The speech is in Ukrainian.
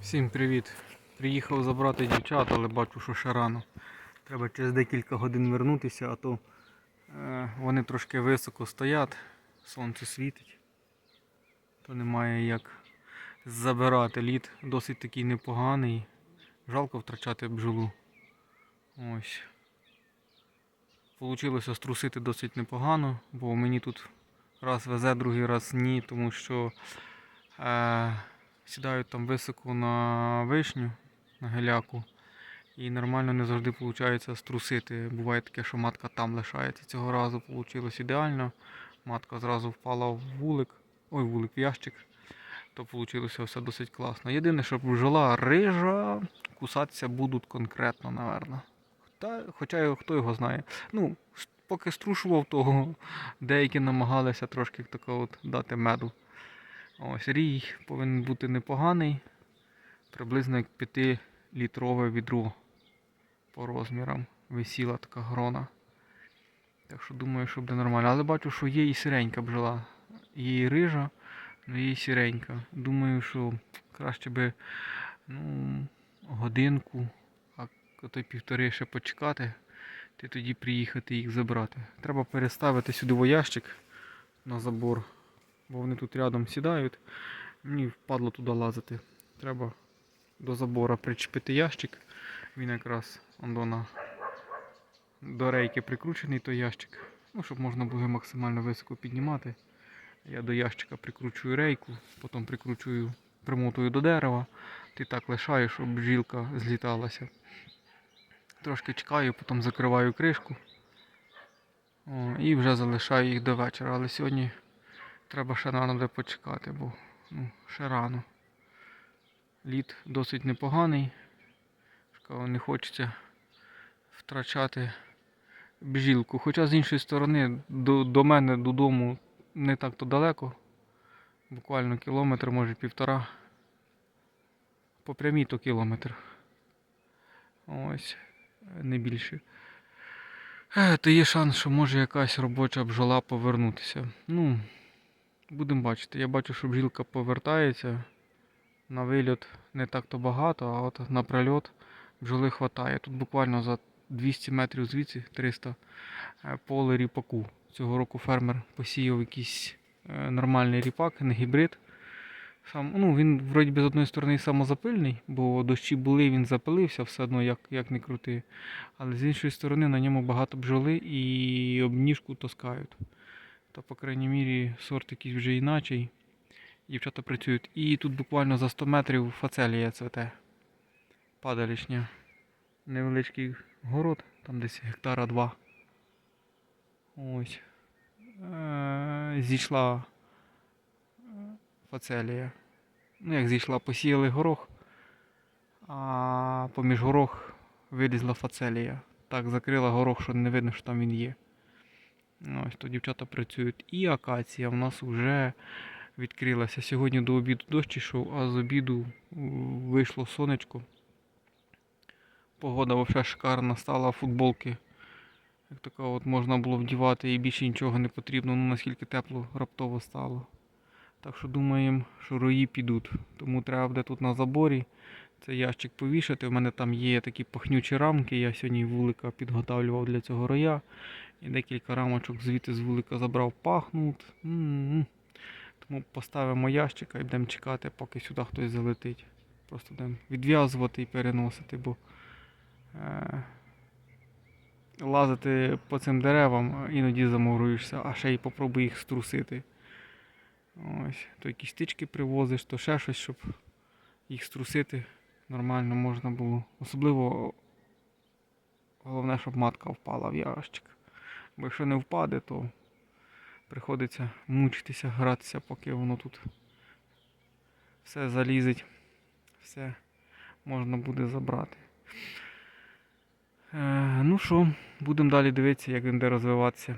Всім привіт! Приїхав забрати дівчат, але бачу, що ще рано. Треба через декілька годин вернутися, а то е, вони трошки високо стоять, сонце світить, то немає як забирати. Лід досить такий непоганий. Жалко втрачати бджолу. Ось. Получилося струсити досить непогано, бо мені тут раз везе, другий раз ні, тому що е, сідають там високо на вишню, на геляку, і нормально не завжди виходить струсити. Буває таке, що матка там лишається. Цього разу вийшло ідеально. Матка зразу впала в вулик, ой, вулик в ящик, то вийшло все досить класно. Єдине, що бджола рижа, кусатися будуть конкретно, напевно. Хоча хто його знає. Ну, поки струшував, то деякі намагалися трошки такого от дати меду. Ось рій повинен бути непоганий, приблизно як 5-літрове відро по розмірам. Висіла така грона. Так що думаю, що буде нормально. Але бачу, що є і сиренька бджола. Є і рижа, але є і сіренька. Думаю, що краще би ну, годинку, а то півтори ще почекати, ти тоді приїхати їх забрати. Треба переставити сюди воящик на забор, бо вони тут рядом сідають. Мені впадло туди лазити. Треба до забора причепити ящик. Він якраз он до, рейки прикручений той ящик. Ну, щоб можна було максимально високо піднімати. Я до ящика прикручую рейку, потім прикручую, примотую до дерева. Ти так лишаєш, щоб бджілка зліталася. Трошки чекаю, потім закриваю кришку. О, і вже залишаю їх до вечора. Але сьогодні треба ще рано де почекати, бо ну, ще рано. Лід досить непоганий. Не хочеться втрачати бжілку. Хоча з іншої сторони до, до мене додому не так то далеко. Буквально кілометр, може півтора. По прямій то кілометр. Ось, не більше. Е, То є шанс, що може якась робоча бджола повернутися. Ну, будемо бачити. Я бачу, що бджілка повертається. На вильот не так то багато, а от на прильот бджоли хватає. Тут буквально за 200 метрів звідси 300 е, поле ріпаку. Цього року фермер посіяв якийсь е, нормальний ріпак, не гібрид. Сам, ну, він вроді би з одної сторони самозапильний, бо дощі були, він запилився все одно, як, як не крути. Але з іншої сторони на ньому багато бджоли і обніжку таскають. То, по крайній мірі, сорт якийсь вже іначий. Дівчата працюють. І тут буквально за 100 метрів фацелія цвете. Падалішня. Невеличкий город, там десь гектара два. Ось. Е, Зійшла е, фацелія. Ну, як зійшла, посіяли горох, а поміж горох вилізла фацелія. Так закрила горох, що не видно, що там він є. Ось то дівчата працюють. І акація в нас вже відкрилася. Сьогодні до обіду дощ ішов, а з обіду вийшло сонечко. Погода взагалі шикарна стала, футболки. Як така от можна було вдівати і більше нічого не потрібно, ну наскільки тепло раптово стало. Так що думаємо, що рої підуть. Тому треба буде тут на заборі цей ящик повішати. У мене там є такі пахнючі рамки. Я сьогодні вулика підготавлював для цього роя. І декілька рамочок звідти з вулика забрав пахнуть. М-м-м. Тому поставимо ящика і будемо чекати, поки сюди хтось залетить. Просто будемо відв'язувати і переносити, бо е- лазити по цим деревам іноді заморуєшся, а ще й попробуй їх струсити. Ось, то якісь стички привозиш, то ще щось, щоб їх струсити нормально можна було. Особливо головне, щоб матка впала в ящик. Бо якщо не впаде, то приходиться мучитися, гратися, поки воно тут все залізить, все можна буде забрати. Е, ну що, будемо далі дивитися, як він буде розвиватися.